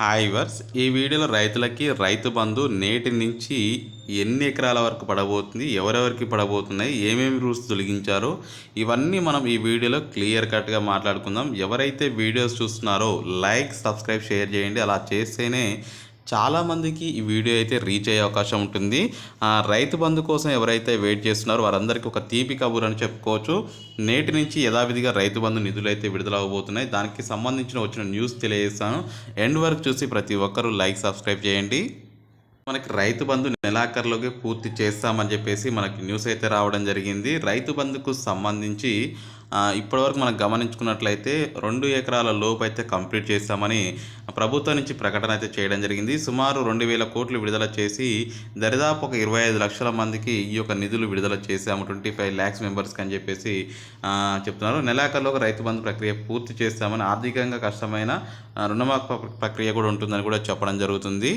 Hi verse ఈ వీడియోలో రైతులకి రైతు బంధు నేటి నుంచి ఎన్ని ఎకరాల వరకు పడబోతుంది ఎవరెవరికి పడబోతున్నాయి ఏమేమి రూల్స్ తొలగించారో ఇవన్నీ మనం ఈ వీడియోలో క్లియర్ కట్గా మాట్లాడుకుందాం. ఎవరైతే వీడియోస్ చూస్తున్నారో లైక్ సబ్స్క్రైబ్ షేర్ చేయండి. అలా చేస్తేనే చాలామందికి ఈ వీడియో అయితే రీచ్ అయ్యే అవకాశం ఉంటుంది. రైతు బంధు కోసం ఎవరైతే వెయిట్ చేస్తున్నారో వారందరికీ ఒక తీపి కబుర్ అని చెప్పుకోవచ్చు. నేటి నుంచి యథావిధిగా రైతు బంధు నిధులు అయితే విడుదలవబోతున్నాయి దానికి సంబంధించిన వచ్చిన న్యూస్ తెలియజేస్తాను. ఎండ్ వరకు చూసి ప్రతి ఒక్కరూ లైక్ సబ్స్క్రైబ్ చేయండి. మనకి రైతు బంధు నెలాఖరులోకి పూర్తి చేస్తామని చెప్పేసి మనకి న్యూస్ అయితే రావడం జరిగింది. రైతు బంధుకు సంబంధించి ఇప్పటివరకు మనం గమనించుకున్నట్లయితే రెండు ఎకరాల లోపు అయితే కంప్లీట్ చేస్తామని ప్రభుత్వం నుంచి ప్రకటన అయితే చేయడం జరిగింది. సుమారు రెండు వేల కోట్లు విడుదల చేసి దరిదాపు ఒక ఇరవై ఐదు లక్షల మందికి ఈ యొక్క నిధులు విడుదల చేశాము. ట్వంటీ ఫైవ్ ల్యాక్స్ మెంబర్స్కి అని చెప్పేసి చెప్తున్నారు. నెలాఖరులోకి రైతు బంధు ప్రక్రియ పూర్తి చేస్తామని ఆర్థికంగా కష్టమైన ఆ, రుణమాఫీ ప్రక్రియ కూడా ఉంటుందని కూడా చెప్పడం జరుగుతుంది.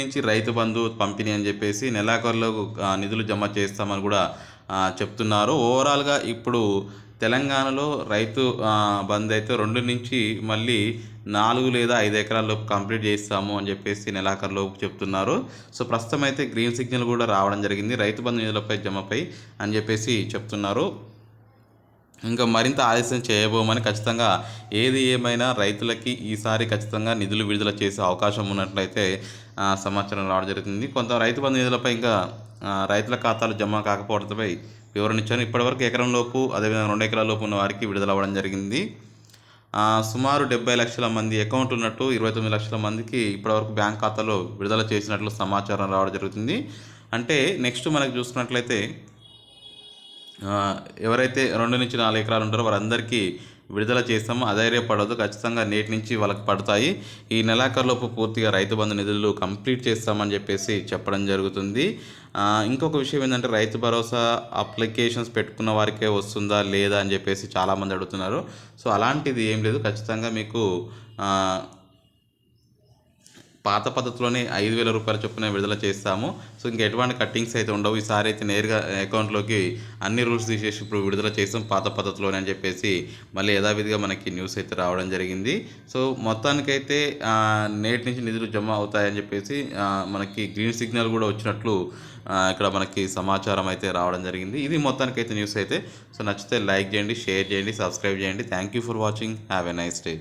నుంచి రైతు బంధు పంపిణీ అని చెప్పేసి నెలాఖరులో నిధులు జమ చేస్తామని కూడా చెప్తున్నారు. ఓవరాల్గా ఇప్పుడు తెలంగాణలో రైతు బంద్ అయితే రెండు నుంచి మళ్ళీ నాలుగు లేదా ఐదు ఎకరాల్లోపు కంప్లీట్ చేస్తాము అని చెప్పేసి నెలాఖరులోపు చెప్తున్నారు. సో ప్రస్తుతం అయితే గ్రీన్ సిగ్నల్ కూడా రావడం జరిగింది. రైతు బంధు నిధులపై జమపై అని చెప్పేసి చెప్తున్నారు. ఇంకా మరింత ఆలస్యం చేయబోమని ఖచ్చితంగా ఏది ఏమైనా రైతులకి ఈసారి ఖచ్చితంగా నిధులు విడుదల చేసే అవకాశం ఉన్నట్లయితే సమాచారం రావడం జరుగుతుంది. కొంత రైతు బంధు నిధులపై ఇంకా రైతుల ఖాతాలు జమ కాకపోవడంపై వివరణ ఇచ్చాను. ఇప్పటివరకు ఎకరం లోపు అదేవిధంగా రెండు ఎకరాల లోపు ఉన్న వారికి విడుదల అవ్వడం జరిగింది సుమారు డెబ్బై లక్షల మంది అకౌంట్ ఉన్నట్టు ఇరవై తొమ్మిది లక్షల మందికి ఇప్పటివరకు బ్యాంక్ ఖాతాలో విడుదల చేసినట్లు సమాచారం రావడం జరుగుతుంది. అంటే నెక్స్ట్ మనకు చూసుకున్నట్లయితే ఎవరైతే రెండు నుంచి నాలుగు ఎకరాలు ఉంటారో వారందరికీ విడుదల చేస్తామో. అధైర్యపడదు ఖచ్చితంగా నేటి నుంచి వాళ్ళకి పడతాయి. ఈ నెలాఖరులోపు పూర్తిగా రైతు బంధు నిధులు కంప్లీట్ చేస్తామని చెప్పేసి చెప్పడం జరుగుతుంది. ఇంకొక విషయం ఏంటంటే రైతు భరోసా అప్లికేషన్స్ పెట్టుకున్న వారికే వస్తుందా లేదా అని చెప్పేసి చాలామంది అడుగుతున్నారు. సో అలాంటిది ఏం లేదు. ఖచ్చితంగా మీకు పాత పద్ధతిలోనే ఐదు వేల రూపాయల చొప్పున విడుదల చేస్తాము. సో ఇంకా ఎటువంటి కట్టింగ్స్ అయితే ఉండవు. ఈసారి అయితే నేరుగా అకౌంట్లోకి అన్ని రూల్స్ తీసేసి ఇప్పుడు విడుదల చేస్తాం పాత పద్ధతిలోనే అని చెప్పేసి మళ్ళీ యథావిధిగా మనకి న్యూస్ అయితే రావడం జరిగింది. సో మొత్తానికైతే నేటి నుంచి నిధులు జమ అవుతాయని చెప్పేసి మనకి గ్రీన్ సిగ్నల్ కూడా వచ్చినట్లు ఇక్కడ మనకి సమాచారం అయితే రావడం జరిగింది. ఇది మొత్తానికైతే న్యూస్ అయితే. సో నచ్చితే లైక్ చేయండి షేర్ చేయండి సబ్స్క్రైబ్ చేయండి. Thank you for watching. Have a nice day.